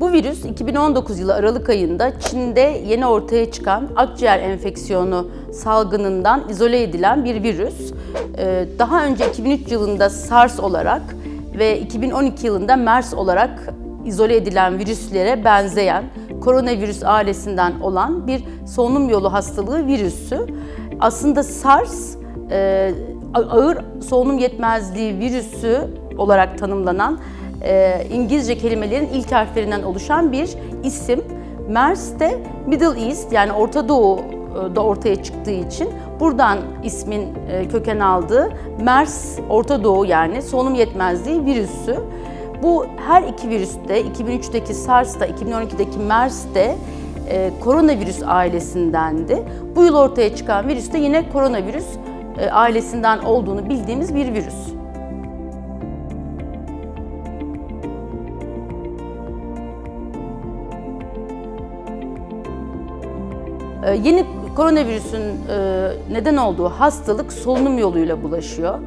Bu virüs 2019 yılı Aralık ayında Çin'de yeni ortaya çıkan akciğer enfeksiyonu salgınından izole edilen bir virüs. Ee, Daha önce 2003 yılında SARS olarak ve 2012 yılında MERS olarak izole edilen virüslere benzeyen koronavirüs ailesinden olan bir solunum yolu hastalığı virüsü. Aslında SARS e, ağır solunum yetmezliği virüsü olarak tanımlanan e, İngilizce kelimelerin ilk harflerinden oluşan bir isim. MERS de Middle East yani Orta Doğu e, da ortaya çıktığı için buradan ismin e, köken aldığı MERS Orta Doğu yani solunum yetmezliği virüsü. Bu her iki virüste 2003'teki SARS'ta 2012'deki MERS de e, koronavirüs ailesindendi. Bu yıl ortaya çıkan virüs de yine koronavirüs e, ailesinden olduğunu bildiğimiz bir virüs. Yeni koronavirüsün e, neden olduğu hastalık solunum yoluyla bulaşıyor.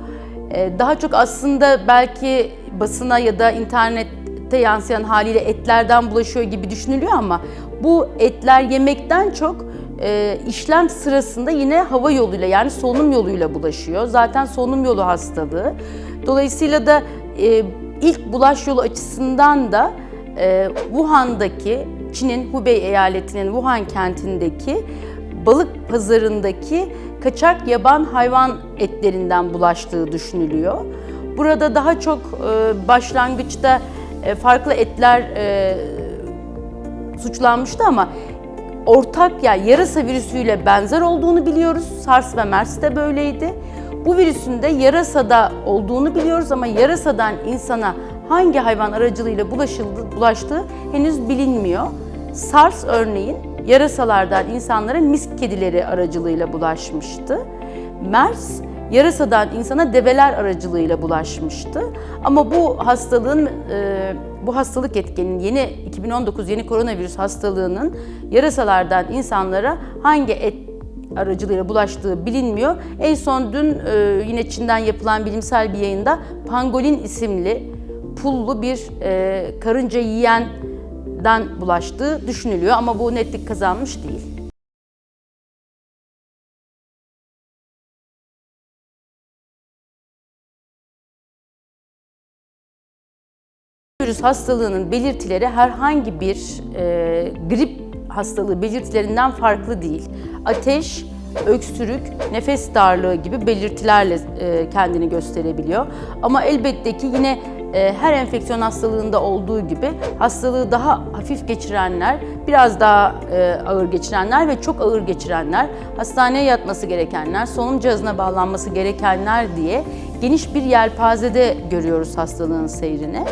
Ee, Daha çok aslında belki basına ya da internette yansıyan haliyle etlerden bulaşıyor gibi düşünülüyor ama bu etler yemekten çok e, işlem sırasında yine hava yoluyla yani solunum yoluyla bulaşıyor. Zaten solunum yolu hastalığı. Dolayısıyla da e, ilk bulaş yolu açısından da Wuhan'daki Çin'in Hubei eyaletinin Wuhan kentindeki balık pazarındaki kaçak yaban hayvan etlerinden bulaştığı düşünülüyor. Burada daha çok e, başlangıçta e, farklı etler e, suçlanmıştı ama ortak yani yarasa virüsüyle benzer olduğunu biliyoruz. SARS ve MERS de böyleydi. Bu virüsün de yarasada olduğunu biliyoruz ama yarasadan insana hangi hayvan aracılığıyla bulaşıldı, bulaştığı henüz bilinmiyor. SARS örneğin yarasalardan insanlara misk kedileri aracılığıyla bulaşmıştı. MERS yarasadan insana develer aracılığıyla bulaşmıştı. Ama bu hastalığın e, bu hastalık etkenin yeni 2019 yeni koronavirüs hastalığının yarasalardan insanlara hangi et aracılığıyla bulaştığı bilinmiyor. En son dün e, yine Çin'den yapılan bilimsel bir yayında pangolin isimli pullu bir e, karınca yiyenden bulaştığı düşünülüyor ama bu netlik kazanmış değil. Virüs hastalığının belirtileri herhangi bir e, grip hastalığı belirtilerinden farklı değil. Ateş, öksürük, nefes darlığı gibi belirtilerle e, kendini gösterebiliyor. Ama elbette ki yine her enfeksiyon hastalığında olduğu gibi hastalığı daha hafif geçirenler, biraz daha e, ağır geçirenler ve çok ağır geçirenler, hastaneye yatması gerekenler, solunum cihazına bağlanması gerekenler diye geniş bir yelpazede görüyoruz hastalığın seyrini.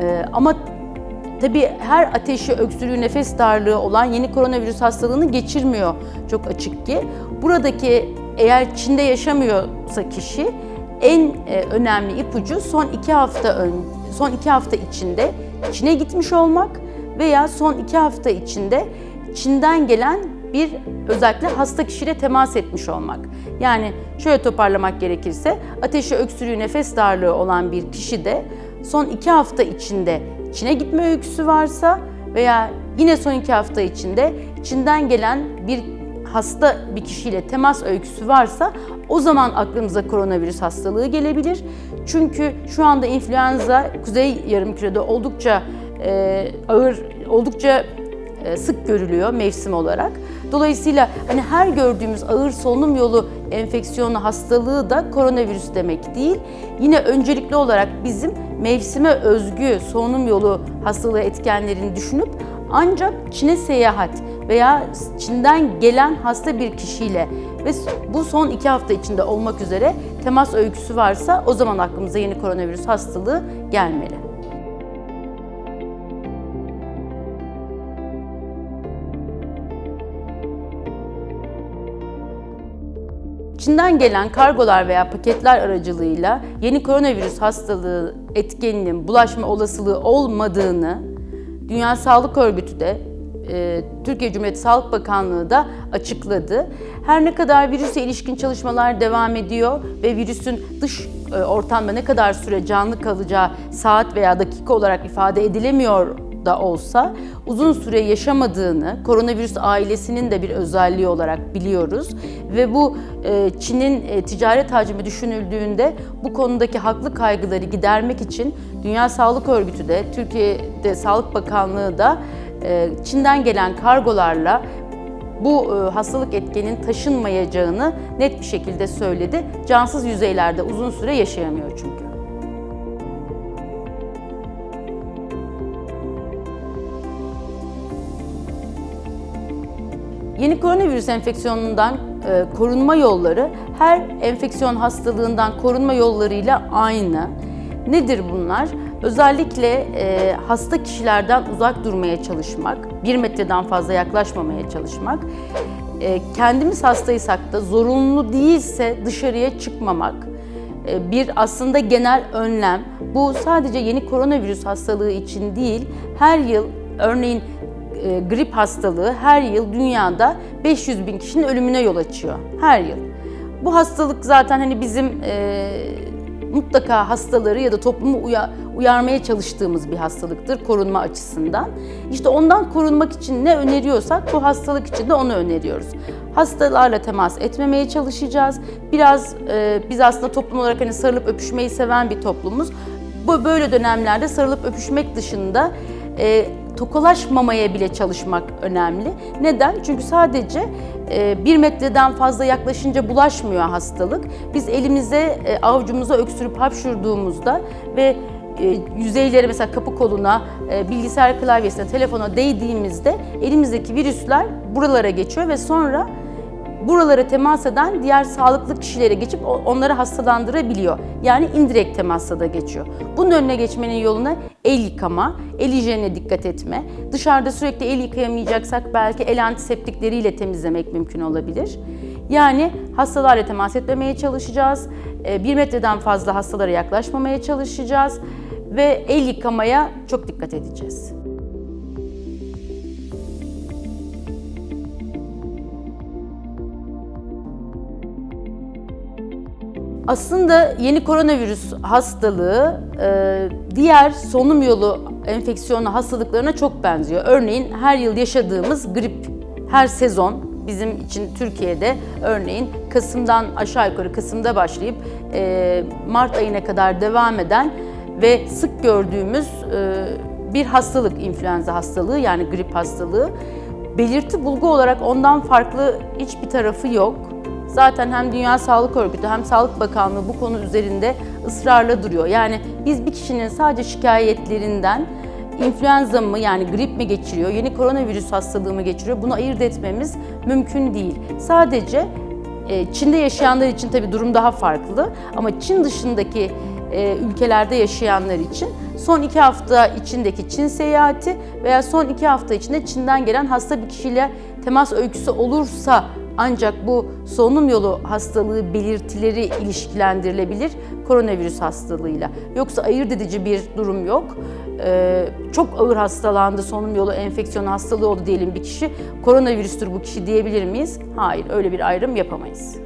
Ee, ama tabii her ateşi, öksürüğü, nefes darlığı olan yeni koronavirüs hastalığını geçirmiyor çok açık ki. Buradaki eğer Çin'de yaşamıyorsa kişi en e, önemli ipucu son iki hafta ön, son iki hafta içinde Çin'e gitmiş olmak veya son iki hafta içinde Çin'den gelen bir özellikle hasta kişiyle temas etmiş olmak. Yani şöyle toparlamak gerekirse ateşi, öksürüğü, nefes darlığı olan bir kişi de son iki hafta içinde Çin'e gitme öyküsü varsa veya yine son iki hafta içinde Çin'den gelen bir hasta bir kişiyle temas öyküsü varsa o zaman aklımıza koronavirüs hastalığı gelebilir. Çünkü şu anda influenza kuzey yarımkürede oldukça e, ağır, oldukça e, sık görülüyor mevsim olarak. Dolayısıyla hani her gördüğümüz ağır solunum yolu enfeksiyonu hastalığı da koronavirüs demek değil. Yine öncelikli olarak bizim mevsime özgü solunum yolu hastalığı etkenlerini düşünüp ancak Çin'e seyahat veya Çin'den gelen hasta bir kişiyle ve bu son iki hafta içinde olmak üzere temas öyküsü varsa o zaman aklımıza yeni koronavirüs hastalığı gelmeli. Çin'den gelen kargolar veya paketler aracılığıyla yeni koronavirüs hastalığı etkeninin bulaşma olasılığı olmadığını Dünya Sağlık Örgütü de e, Türkiye Cumhuriyeti Sağlık Bakanlığı da açıkladı. Her ne kadar virüse ilişkin çalışmalar devam ediyor ve virüsün dış e, ortamda ne kadar süre canlı kalacağı saat veya dakika olarak ifade edilemiyor da olsa uzun süre yaşamadığını, koronavirüs ailesinin de bir özelliği olarak biliyoruz. Ve bu e, Çin'in e, ticaret hacmi düşünüldüğünde bu konudaki haklı kaygıları gidermek için Dünya Sağlık Örgütü de, Türkiye'de Sağlık Bakanlığı da e, Çin'den gelen kargolarla bu hastalık etkenin taşınmayacağını net bir şekilde söyledi. Cansız yüzeylerde uzun süre yaşayamıyor çünkü. Yeni koronavirüs enfeksiyonundan e, korunma yolları her enfeksiyon hastalığından korunma yollarıyla aynı. Nedir bunlar? Özellikle e, hasta kişilerden uzak durmaya çalışmak, bir metreden fazla yaklaşmamaya çalışmak, e, kendimiz hastaysak da zorunlu değilse dışarıya çıkmamak, e, bir aslında genel önlem. Bu sadece yeni koronavirüs hastalığı için değil, her yıl örneğin e, grip hastalığı her yıl dünyada 500 bin kişinin ölümüne yol açıyor. Her yıl. Bu hastalık zaten hani bizim e, mutlaka hastaları ya da toplumu uya- uyarmaya çalıştığımız bir hastalıktır korunma açısından. İşte ondan korunmak için ne öneriyorsak bu hastalık için de onu öneriyoruz. Hastalarla temas etmemeye çalışacağız. Biraz e, biz aslında toplum olarak hani sarılıp öpüşmeyi seven bir toplumuz. Bu böyle dönemlerde sarılıp öpüşmek dışında e, tokalaşmamaya bile çalışmak önemli. Neden? Çünkü sadece e, bir metreden fazla yaklaşınca bulaşmıyor hastalık. Biz elimize, e, avucumuza öksürüp hapşurduğumuzda ve e, yüzeylere mesela kapı koluna, bilgisayar klavyesine, telefona değdiğimizde elimizdeki virüsler buralara geçiyor ve sonra buralara temas eden diğer sağlıklı kişilere geçip onları hastalandırabiliyor. Yani indirekt temasla da geçiyor. Bunun önüne geçmenin yoluna el yıkama, el hijyenine dikkat etme. Dışarıda sürekli el yıkayamayacaksak belki el antiseptikleriyle temizlemek mümkün olabilir. Yani hastalarla temas etmemeye çalışacağız. Ee, Bir metreden fazla hastalara yaklaşmamaya çalışacağız. Ve el yıkamaya çok dikkat edeceğiz. Aslında yeni koronavirüs hastalığı e, diğer solunum yolu enfeksiyonu hastalıklarına çok benziyor. Örneğin her yıl yaşadığımız grip, her sezon bizim için Türkiye'de örneğin Kasım'dan aşağı yukarı Kasım'da başlayıp e, Mart ayına kadar devam eden ve sık gördüğümüz e, bir hastalık, influenza hastalığı yani grip hastalığı. Belirti bulgu olarak ondan farklı hiçbir tarafı yok. Zaten hem Dünya Sağlık Örgütü hem Sağlık Bakanlığı bu konu üzerinde ısrarla duruyor. Yani biz bir kişinin sadece şikayetlerinden influenza mı yani grip mi geçiriyor, yeni koronavirüs hastalığı mı geçiriyor bunu ayırt etmemiz mümkün değil. Sadece e, Çin'de yaşayanlar için tabii durum daha farklı ama Çin dışındaki e, ülkelerde yaşayanlar için son iki hafta içindeki Çin seyahati veya son iki hafta içinde Çin'den gelen hasta bir kişiyle temas öyküsü olursa ancak bu solunum yolu hastalığı belirtileri ilişkilendirilebilir koronavirüs hastalığıyla. Yoksa ayırt edici bir durum yok. Ee, çok ağır hastalandı, solunum yolu enfeksiyon hastalığı oldu diyelim bir kişi. Koronavirüstür bu kişi diyebilir miyiz? Hayır, öyle bir ayrım yapamayız.